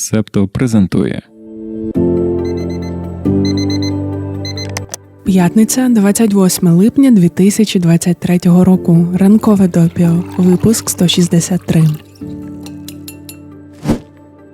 Септо презентує П'ятниця, 28 липня 2023 року. Ранкове допіо. Випуск 163.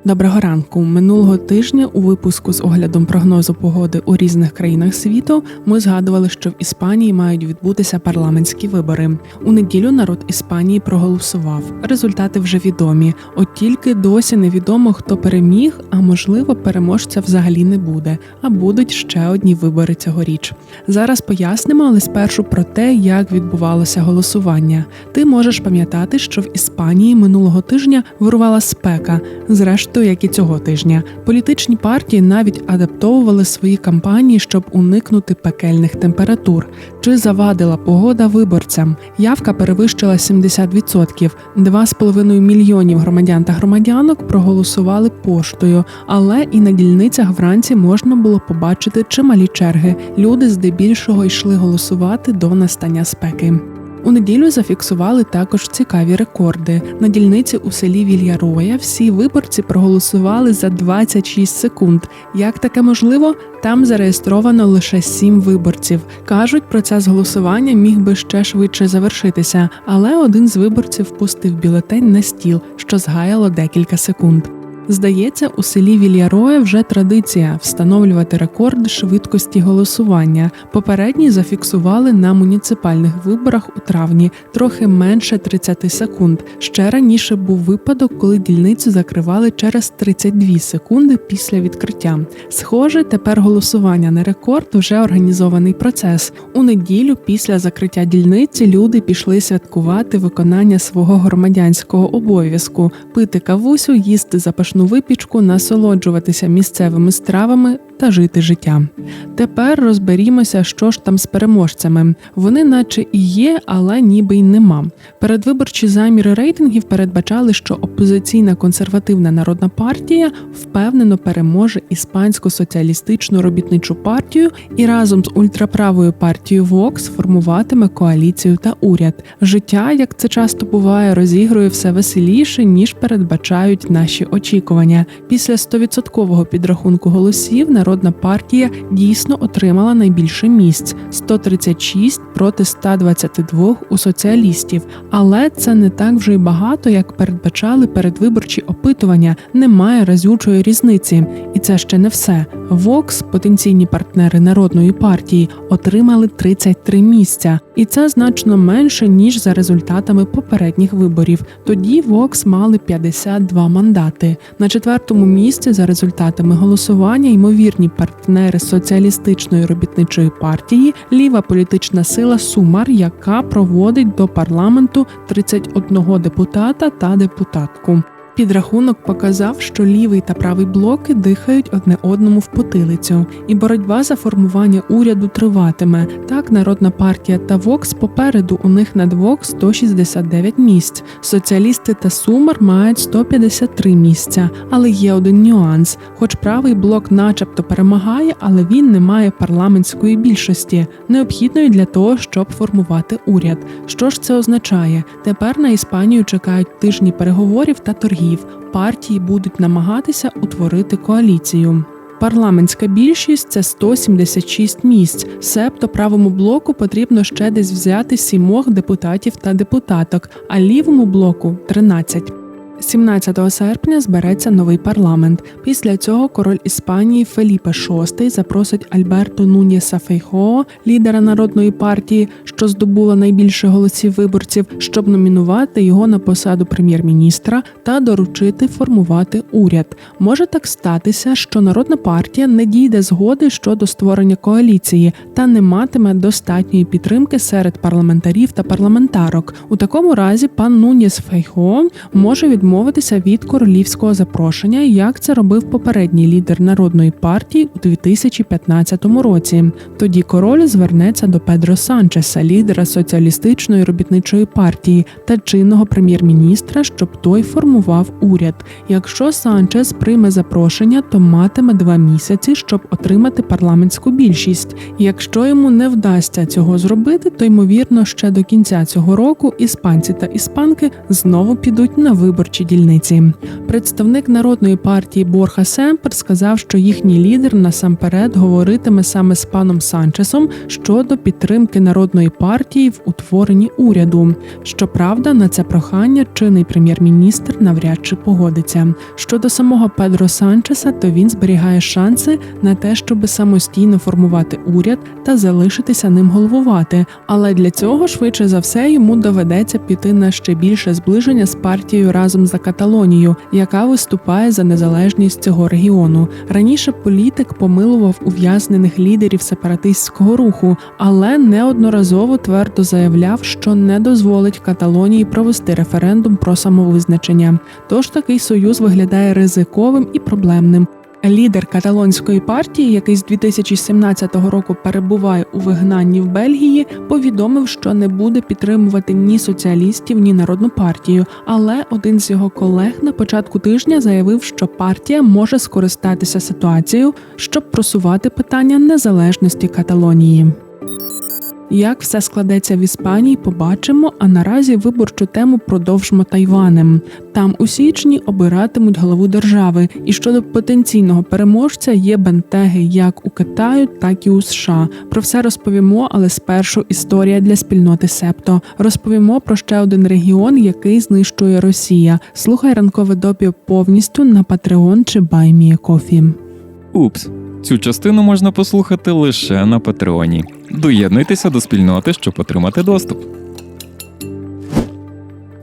Доброго ранку. Минулого тижня у випуску з оглядом прогнозу погоди у різних країнах світу ми згадували, що в Іспанії мають відбутися парламентські вибори. У неділю народ Іспанії проголосував. Результати вже відомі. От тільки досі невідомо, хто переміг, а можливо, переможця взагалі не буде. А будуть ще одні вибори цьогоріч. Зараз пояснимо, але спершу про те, як відбувалося голосування. Ти можеш пам'ятати, що в Іспанії минулого тижня вирувала спека. Зрештою, як і цього тижня, політичні партії навіть адаптовували свої кампанії, щоб уникнути пекельних температур. Чи завадила погода виборцям? Явка перевищила 70%. 2,5 мільйонів громадян та громадянок проголосували поштою, але і на дільницях вранці можна було побачити чималі черги. Люди здебільшого йшли голосувати до настання спеки. У неділю зафіксували також цікаві рекорди. На дільниці у селі Вільяроя всі виборці проголосували за 26 секунд. Як таке можливо? Там зареєстровано лише 7 виборців. Кажуть, процес голосування міг би ще швидше завершитися, але один з виборців пустив бюлетень на стіл, що згаяло декілька секунд. Здається, у селі Вільяроє вже традиція встановлювати рекорд швидкості голосування. Попередній зафіксували на муніципальних виборах у травні трохи менше 30 секунд. Ще раніше був випадок, коли дільницю закривали через 32 секунди після відкриття. Схоже, тепер голосування на рекорд вже організований процес. У неділю після закриття дільниці люди пішли святкувати виконання свого громадянського обов'язку, пити кавусю, їсти запашну випічку, насолоджуватися місцевими стравами та жити життям. Тепер розберімося, що ж там з переможцями. Вони, наче і є, але ніби й нема. Передвиборчі заміри рейтингів передбачали, що опозиційна консервативна народна партія впевнено переможе іспанську соціалістичну робітничу партію і разом з ультраправою партією Vox формуватиме коаліцію та уряд. Життя, як це часто буває, розігрує все веселіше ніж передбачають наші очікування. Після 100% підрахунку голосів народна партія дійсно отримала найбільше місць 136 проти 122 у соціалістів. Але це не так вже й багато, як передбачали передвиборчі опитування. Немає разючої різниці, і це ще не все. Вокс, потенційні партнери народної партії, отримали 33 місця, і це значно менше ніж за результатами попередніх виборів. Тоді Вокс мали 52 мандати. На четвертому місці за результатами голосування ймовірні партнери соціалістичної робітничої партії, ліва політична сила Сумар, яка проводить до парламенту 31 депутата та депутатку. Підрахунок показав, що лівий та правий блоки дихають одне одному в потилицю, і боротьба за формування уряду триватиме. Так, народна партія та Вокс попереду у них на двох 169 місць. Соціалісти та Сумар мають 153 місця, але є один нюанс: хоч правий блок, начебто, перемагає, але він не має парламентської більшості, необхідної для того, щоб формувати уряд. Що ж це означає? Тепер на Іспанію чекають тижні переговорів та торгів партії будуть намагатися утворити коаліцію. Парламентська більшість це 176 місць, себто правому блоку потрібно ще десь взяти сімох депутатів та депутаток, а лівому блоку 13. 17 серпня збереться новий парламент. Після цього король Іспанії Феліпе VI запросить Альберто Нуніса Фейхоо, лідера народної партії, що здобула найбільше голосів виборців, щоб номінувати його на посаду прем'єр-міністра та доручити формувати уряд. Може так статися, що народна партія не дійде згоди щодо створення коаліції та не матиме достатньої підтримки серед парламентарів та парламентарок. У такому разі пан Нуніс Фейхоо може відмовитися від королівського запрошення, як це робив попередній лідер народної партії у 2015 році. Тоді король звернеться до Педро Санчеса, лідера соціалістичної робітничої партії та чинного прем'єр-міністра, щоб той формував уряд. Якщо Санчес прийме запрошення, то матиме два місяці, щоб отримати парламентську більшість. Якщо йому не вдасться цього зробити, то ймовірно ще до кінця цього року іспанці та іспанки знову підуть на виборчі виборчі дільниці. Представник народної партії Борха Семпер сказав, що їхній лідер насамперед говоритиме саме з паном Санчесом щодо підтримки народної партії в утворенні уряду. Щоправда, на це прохання чинний прем'єр-міністр навряд чи погодиться. Щодо самого Педро Санчеса, то він зберігає шанси на те, щоб самостійно формувати уряд та залишитися ним головувати. Але для цього швидше за все йому доведеться піти на ще більше зближення з партією разом за Каталонію, яка виступає за незалежність цього регіону. Раніше політик помилував ув'язнених лідерів сепаратистського руху, але неодноразово твердо заявляв, що не дозволить Каталонії провести референдум про самовизначення. Тож такий союз виглядає ризиковим і проблемним. Лідер каталонської партії, який з 2017 року перебуває у вигнанні в Бельгії, повідомив, що не буде підтримувати ні соціалістів, ні народну партію. Але один з його колег на початку тижня заявив, що партія може скористатися ситуацією, щоб просувати питання незалежності Каталонії. Як все складеться в Іспанії, побачимо. А наразі виборчу тему продовжимо Тайванем. Там у січні обиратимуть голову держави. І щодо потенційного переможця є бентеги як у Китаю, так і у США. Про все розповімо, але спершу історія для спільноти Септо. Розповімо про ще один регіон, який знищує Росія. Слухай ранкове допіо повністю на Patreon чи BuyMeACoffee. Упс, цю частину можна послухати лише на Патреоні. Доєднуйтеся до спільноти, щоб отримати доступ.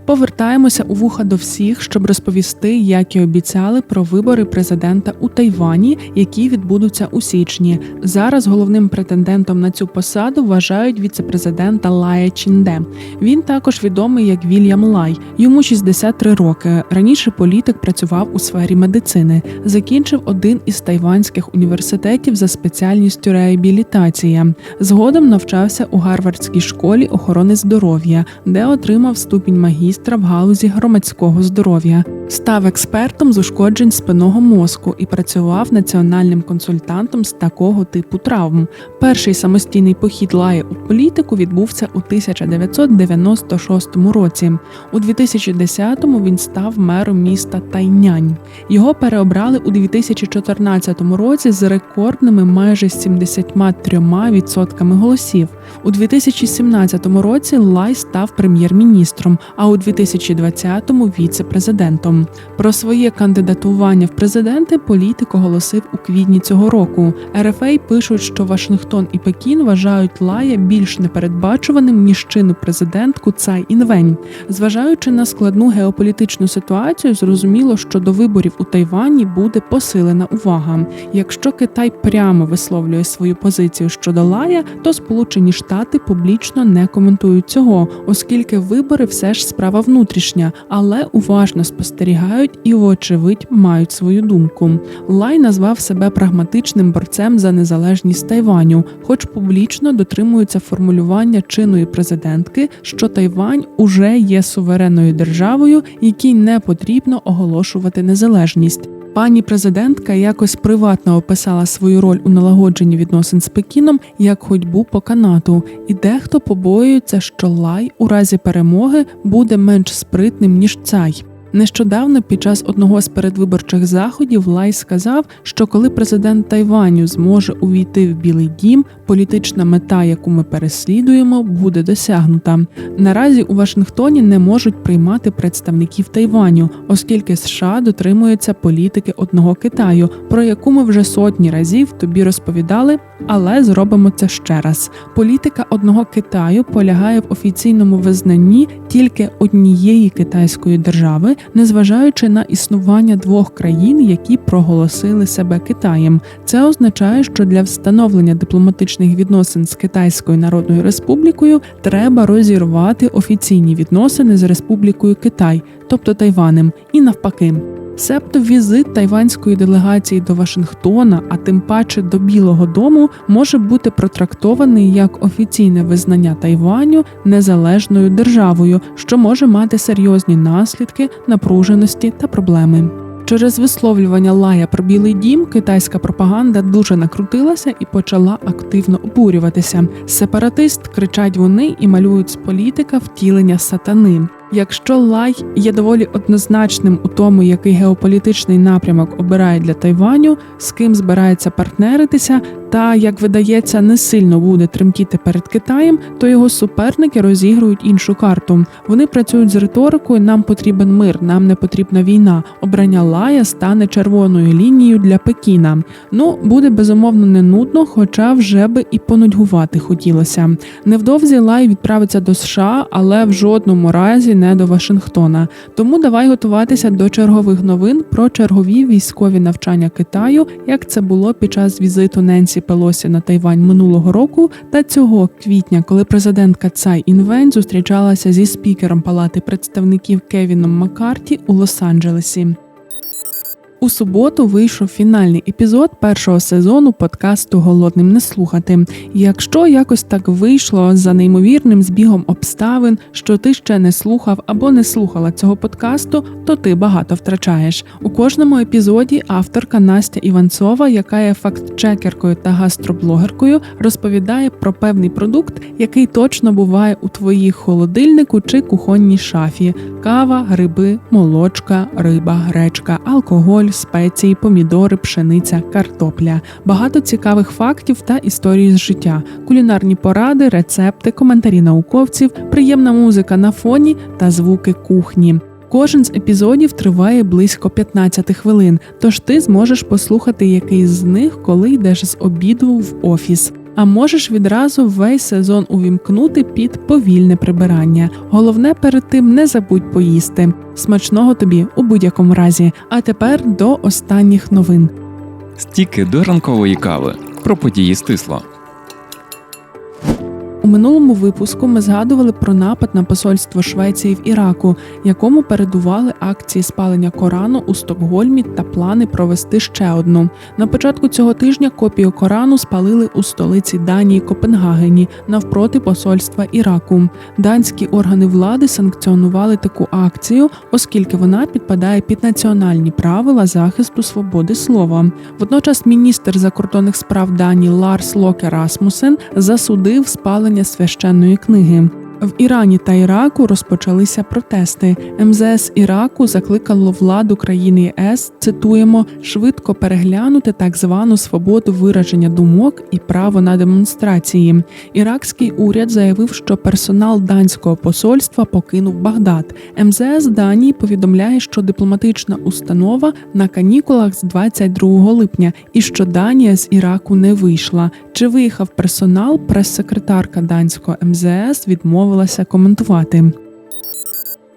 Повертаємося у вуха до всіх, щоб розповісти, як і обіцяли про вибори президента у Тайвані, які відбудуться у січні. Зараз головним претендентом на цю посаду вважають віцепрезидента Лая Чінде. Він також відомий як Вільям Лай. Йому 63 роки. Раніше політик працював у сфері медицини. Закінчив один із тайванських університетів за спеціальністю реабілітація. Згодом навчався у Гарвардській школі охорони здоров'я, де отримав ступінь магістра в галузі громадського здоров'я. Став експертом з ушкоджень спинного мозку і працював національним консультантом з такого типу травм. Перший самостійний похід Лаї у політику відбувся у 1996 році. У 2010-му він став мером міста Тайнянь. Його переобрали у 2014 році з рекордними майже 73% голосів. У 2017 році Лай став прем'єр-міністром, а у 2020-му віце-президентом. Про своє кандидатування в президенти політик оголосив у квітні цього року. РФА пишуть, що Вашингтон і Пекін вважають Лая більш непередбачуваним ніж чину президентку Цай Інвень. Зважаючи на складну геополітичну ситуацію, зрозуміло, що до виборів у Тайвані буде посилена увага. Якщо Китай прямо висловлює свою позицію щодо Лая, то Сполучені Штати публічно не коментують цього, оскільки вибори все ж справа внутрішня, але уважно спостерігають і, вочевидь, мають свою думку. Лай назвав себе прагматичним борцем за незалежність Тайваню, хоч публічно дотримується формулювання чинної президентки, що Тайвань уже є суверенною державою, якій не потрібно оголошувати незалежність. Пані президентка якось приватно описала свою роль у налагодженні відносин з Пекіном як ходьбу по канату, і дехто побоюється, що лай у разі перемоги буде менш спритним ніж цай. Нещодавно під час одного з передвиборчих заходів Лай сказав, що коли президент Тайваню зможе увійти в Білий Дім, політична мета, яку ми переслідуємо, буде досягнута. Наразі у Вашингтоні не можуть приймати представників Тайваню, оскільки США дотримуються політики одного Китаю, про яку ми вже сотні разів тобі розповідали, але зробимо це ще раз. Політика одного Китаю полягає в офіційному визнанні тільки однієї китайської держави, незважаючи на існування двох країн, які проголосили себе Китаєм. Це означає, що для встановлення дипломатичних відносин з Китайською Народною Республікою треба розірвати офіційні відносини з Республікою Китай, тобто Тайванем, і навпаки. Себто візит тайванської делегації до Вашингтона, а тим паче до Білого Дому, може бути протрактований як офіційне визнання Тайваню незалежною державою, що може мати серйозні наслідки напруженості та проблеми. Через висловлювання лая про білий дім китайська пропаганда дуже накрутилася і почала активно обурюватися. Сепаратист кричать вони і малюють з політика втілення сатани. Якщо Лай є доволі однозначним у тому, який геополітичний напрямок обирає для Тайваню, з ким збирається партнеритися, та як видається, не сильно буде тремтіти перед Китаєм, то його суперники розігрують іншу карту. Вони працюють з риторикою Нам потрібен мир, нам не потрібна війна. Обрання Лая стане червоною лінією для Пекіна. Ну буде безумовно не нудно, хоча вже би і понудьгувати хотілося. Невдовзі Лай відправиться до США, але в жодному разі не до Вашингтона. Тому давай готуватися до чергових новин про чергові військові навчання Китаю, як це було під час візиту Ненсі Пелосі на Тайвань минулого року, та цього квітня, коли президентка Цай Інвень зустрічалася зі спікером Палати представників Кевіном Маккарті у Лос-Анджелесі. У суботу вийшов фінальний епізод першого сезону подкасту Голодним не слухати. Якщо якось так вийшло за неймовірним збігом обставин, що ти ще не слухав або не слухала цього подкасту, то ти багато втрачаєш. У кожному епізоді авторка Настя Іванцова, яка є факт-чекеркою та гастроблогеркою, розповідає про певний продукт, який точно буває у твоїх холодильнику чи кухонній шафі: кава, гриби, молочка, риба, гречка, алкоголь спеції, помідори, пшениця, картопля. Багато цікавих фактів та історії з життя, кулінарні поради, рецепти, коментарі науковців, приємна музика на фоні та звуки кухні. Кожен з епізодів триває близько 15 хвилин, тож ти зможеш послухати якийсь з них, коли йдеш з обіду в офіс. А можеш відразу весь сезон увімкнути під повільне прибирання. Головне перед тим не забудь поїсти. Смачного тобі у будь-якому разі. А тепер до останніх новин. Стіки до ранкової кави про події стисло. У минулому випуску ми згадували про напад на посольство Швеції в Іраку, якому передували акції спалення Корану у Стокгольмі та плани провести ще одну. На початку цього тижня копію Корану спалили у столиці Данії Копенгагені навпроти посольства Іраку. Данські органи влади санкціонували таку акцію, оскільки вона підпадає під національні правила захисту свободи слова. Водночас міністр закордонних справ Данії Ларс Локе Расмусен засудив спалення священної книги. В Ірані та Іраку розпочалися протести. МЗС Іраку закликало владу країни ЄС, цитуємо, швидко переглянути так звану свободу вираження думок і право на демонстрації. Іракський уряд заявив, що персонал данського посольства покинув Багдад. МЗС Данії повідомляє, що дипломатична установа на канікулах з 22 липня і що Данія з Іраку не вийшла. Чи виїхав персонал? Прес-секретарка данського МЗС відмовилася коментувати.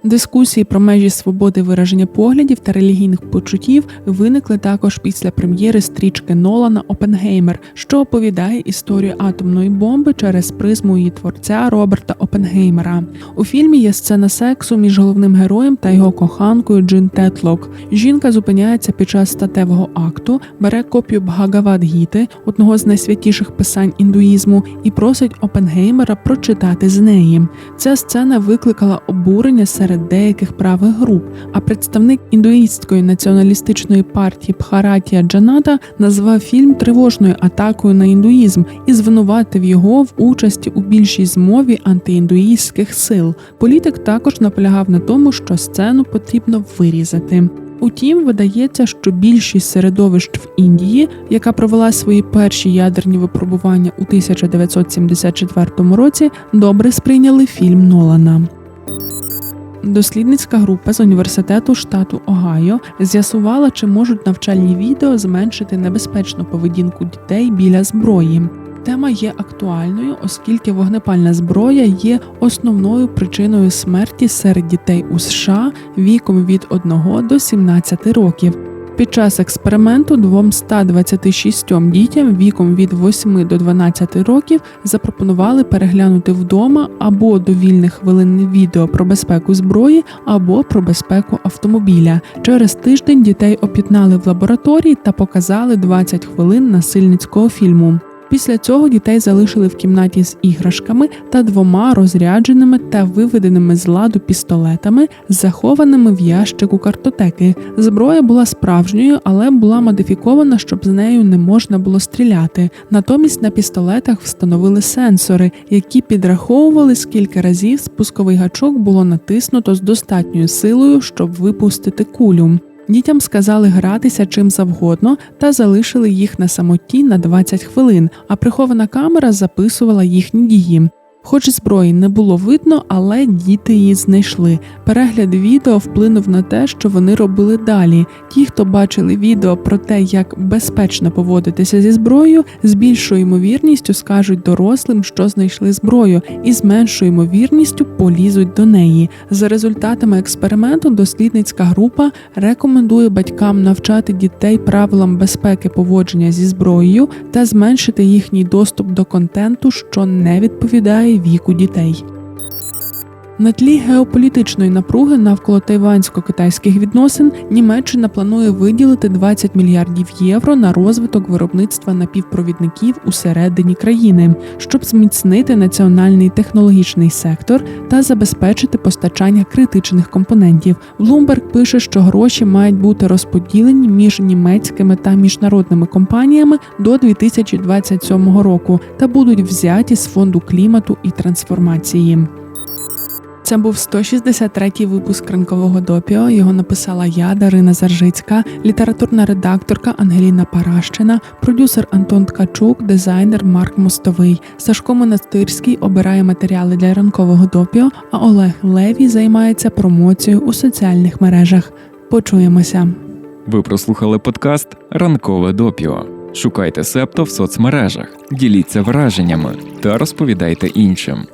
Дискусії про межі свободи вираження поглядів та релігійних почуттів виникли також після прем'єри стрічки Нолана Опенгеймер, що оповідає історію атомної бомби через призму її творця Роберта Опенгеймера. У фільмі є сцена сексу між головним героєм та його коханкою Джин Тетлок. Жінка зупиняється під час статевого акту, бере копію Бхагавад-гіти, одного з найсвятіших писань індуїзму, і просить Опенгеймера прочитати з неї. Ця сцена викликала обурення серед деяких правих груп. А представник індуїстської націоналістичної партії Бхаратія Джаната назвав фільм тривожною атакою на індуїзм і звинуватив його в участі у більшій змові антиіндуїстських сил. Політик також наполягав на тому, що сцену потрібно вирізати. Утім, видається, що більшість середовищ в Індії, яка провела свої перші ядерні випробування у 1974 році, добре сприйняли фільм Нолана. Дослідницька група з університету штату Огайо з'ясувала, чи можуть навчальні відео зменшити небезпечну поведінку дітей біля зброї. Тема є актуальною, оскільки вогнепальна зброя є основною причиною смерті серед дітей у США віком від 1 до 17 років. Під час експерименту 226 дітям віком від 8 до 12 років запропонували переглянути вдома або довільних хвилин відео про безпеку зброї, або про безпеку автомобіля. Через тиждень дітей опітнали в лабораторії та показали 20 хвилин насильницького фільму. Після цього дітей залишили в кімнаті з іграшками та двома розрядженими та виведеними з ладу пістолетами, захованими в ящику картотеки. Зброя була справжньою, але була модифікована, щоб з нею не можна було стріляти. Натомість на пістолетах встановили сенсори, які підраховували, скільки разів спусковий гачок було натиснуто з достатньою силою, щоб випустити кулю. Дітям сказали гратися чим завгодно та залишили їх на самоті на 20 хвилин, а прихована камера записувала їхні дії. Хоч зброї не було видно, але діти її знайшли. Перегляд відео вплинув на те, що вони робили далі. Ті, хто бачили відео про те, як безпечно поводитися зі зброєю, з більшою ймовірністю скажуть дорослим, що знайшли зброю, і з меншою ймовірністю полізуть до неї. За результатами експерименту, дослідницька група рекомендує батькам навчати дітей правилам безпеки поводження зі зброєю та зменшити їхній доступ до контенту, що не відповідає віку дітей. На тлі геополітичної напруги навколо тайвансько-китайських відносин Німеччина планує виділити 20 мільярдів євро на розвиток виробництва напівпровідників усередині країни, щоб зміцнити національний технологічний сектор та забезпечити постачання критичних компонентів. Bloomberg пише, що гроші мають бути розподілені між німецькими та міжнародними компаніями до 2027 року та будуть взяті з фонду клімату і трансформації. Це був 163-й випуск ранкового допіо. Його написала я, Дарина Заржицька, літературна редакторка Ангеліна Паращина, продюсер Антон Ткачук, дизайнер Марк Мостовий. Сашко Монастирський обирає матеріали для ранкового допіо, а Олег Левій займається промоцією у соціальних мережах. Почуємося. Ви прослухали подкаст Ранкове допіо. Шукайте септо в соцмережах, діліться враженнями та розповідайте іншим.